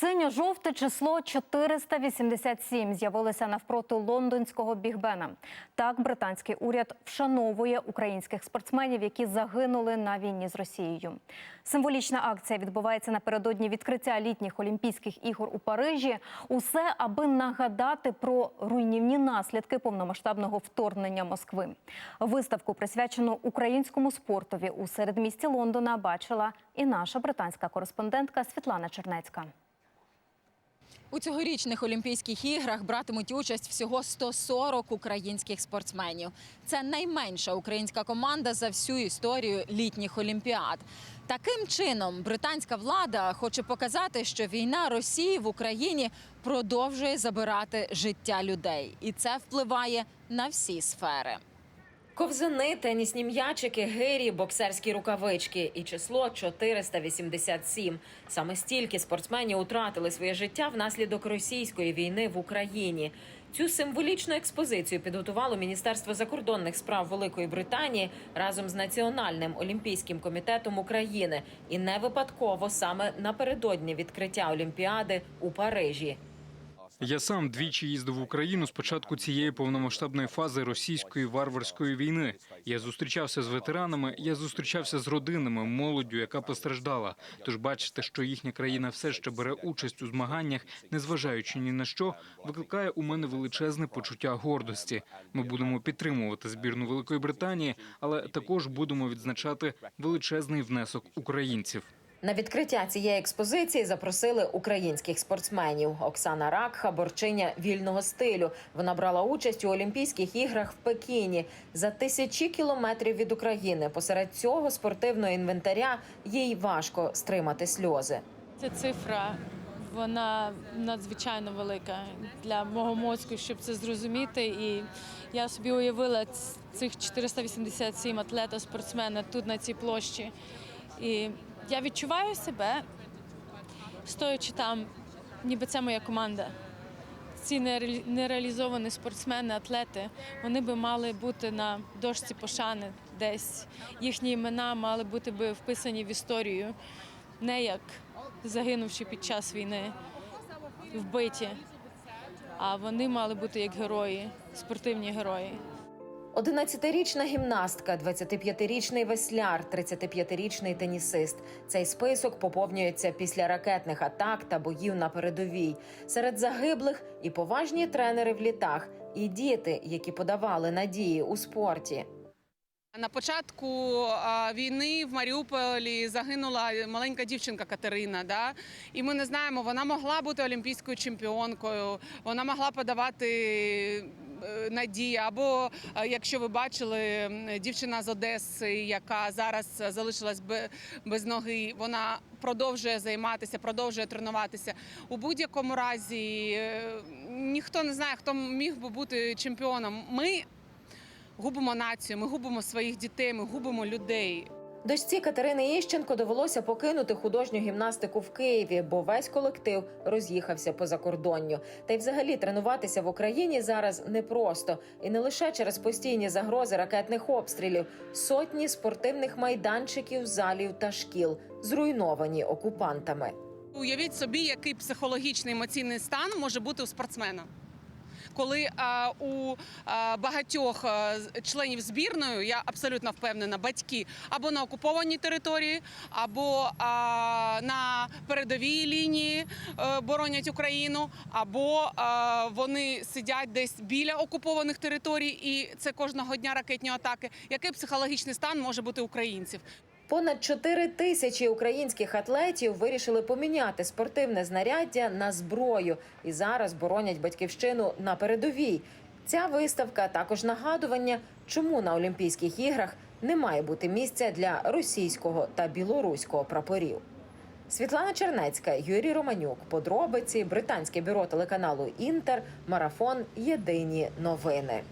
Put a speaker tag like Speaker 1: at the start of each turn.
Speaker 1: Синьо-жовте число 487 з'явилося навпроти лондонського бігбена. Так, британський уряд вшановує українських спортсменів, які загинули на війні з Росією. Символічна акція відбувається напередодні відкриття літніх Олімпійських ігор у Парижі. Усе аби нагадати про руйнівні наслідки повномасштабного вторгнення Москви. Виставку, присвячену українському спортові у середмісті Лондона, бачила і наша британська кореспондентка Світлана Чернецька.
Speaker 2: У цьогорічних Олімпійських іграх братимуть участь всього 140 українських спортсменів. Це найменша українська команда за всю історію літніх олімпіад. Таким чином, британська влада хоче показати, що війна Росії в Україні продовжує забирати життя людей, і це впливає на всі сфери. Ковзани, тенісні м'ячики, гирі, боксерські рукавички і число 487. Саме стільки спортсменів утратили своє життя внаслідок російської війни в Україні. Цю символічну експозицію підготувало Міністерство закордонних справ Великої Британії разом з Національним олімпійським комітетом України і не випадково саме напередодні відкриття Олімпіади у Парижі.
Speaker 3: Я сам двічі їздив в Україну з початку цієї повномасштабної фази російської варварської війни. Я зустрічався з ветеранами, я зустрічався з родинами, молоддю, яка постраждала. Тож бачите, що їхня країна все ще бере участь у змаганнях, незважаючи ні на що, викликає у мене величезне почуття гордості. Ми будемо підтримувати збірну Великої Британії, але також будемо відзначати величезний внесок українців.
Speaker 2: На відкриття цієї експозиції запросили українських спортсменів. Оксана Ракха, борчиня вільного стилю. Вона брала участь у Олімпійських іграх в Пекіні за тисячі кілометрів від України. Посеред цього спортивного інвентаря їй важко стримати сльози.
Speaker 4: Ця цифра вона надзвичайно велика для мого мозку, щоб це зрозуміти. І я собі уявила цих 487 атлета, спортсмена тут на цій площі. І я відчуваю себе, стоячи там, ніби це моя команда. Ці нере- нереалізовані спортсмени, атлети, вони би мали бути на дошці пошани десь. Їхні імена мали бути би вписані в історію, не як загинувши під час війни, вбиті. А вони мали бути як герої, спортивні герої.
Speaker 2: 11-річна гімнастка, 25-річний весляр, 35-річний тенісист. Цей список поповнюється після ракетних атак та боїв на передовій. Серед загиблих і поважні тренери в літах, і діти, які подавали надії у спорті.
Speaker 5: На початку війни в Маріуполі загинула маленька дівчинка Катерина. Да? І ми не знаємо, вона могла бути олімпійською чемпіонкою, вона могла подавати е, надії. Або е, якщо ви бачили, дівчина з Одеси, яка зараз залишилась бе- без ноги, вона продовжує займатися, продовжує тренуватися. У будь-якому разі е, ніхто не знає, хто міг би бути чемпіоном. Ми губимо націю, ми губимо своїх дітей, ми губимо людей.
Speaker 2: Дочці Катерини Іщенко довелося покинути художню гімнастику в Києві, бо весь колектив роз'їхався по закордонню. Та й взагалі тренуватися в Україні зараз непросто. І не лише через постійні загрози ракетних обстрілів. Сотні спортивних майданчиків, залів та шкіл зруйновані окупантами.
Speaker 5: Уявіть собі, який психологічний емоційний стан може бути у спортсмена. Коли у багатьох членів збірної, я абсолютно впевнена, батьки або на окупованій території, або на передовій лінії е, боронять Україну, або вони сидять десь біля окупованих територій, і це кожного дня ракетні атаки. Який психологічний стан може бути українців?
Speaker 2: Понад 4 тисячі українських атлетів вирішили поміняти спортивне знаряддя на зброю і зараз боронять батьківщину на передовій. Ця виставка також нагадування, чому на Олімпійських іграх не має бути місця для російського та білоруського прапорів. Світлана Чернецька, Юрій Романюк. Подробиці британське бюро телеканалу Інтер. Марафон. Єдині новини.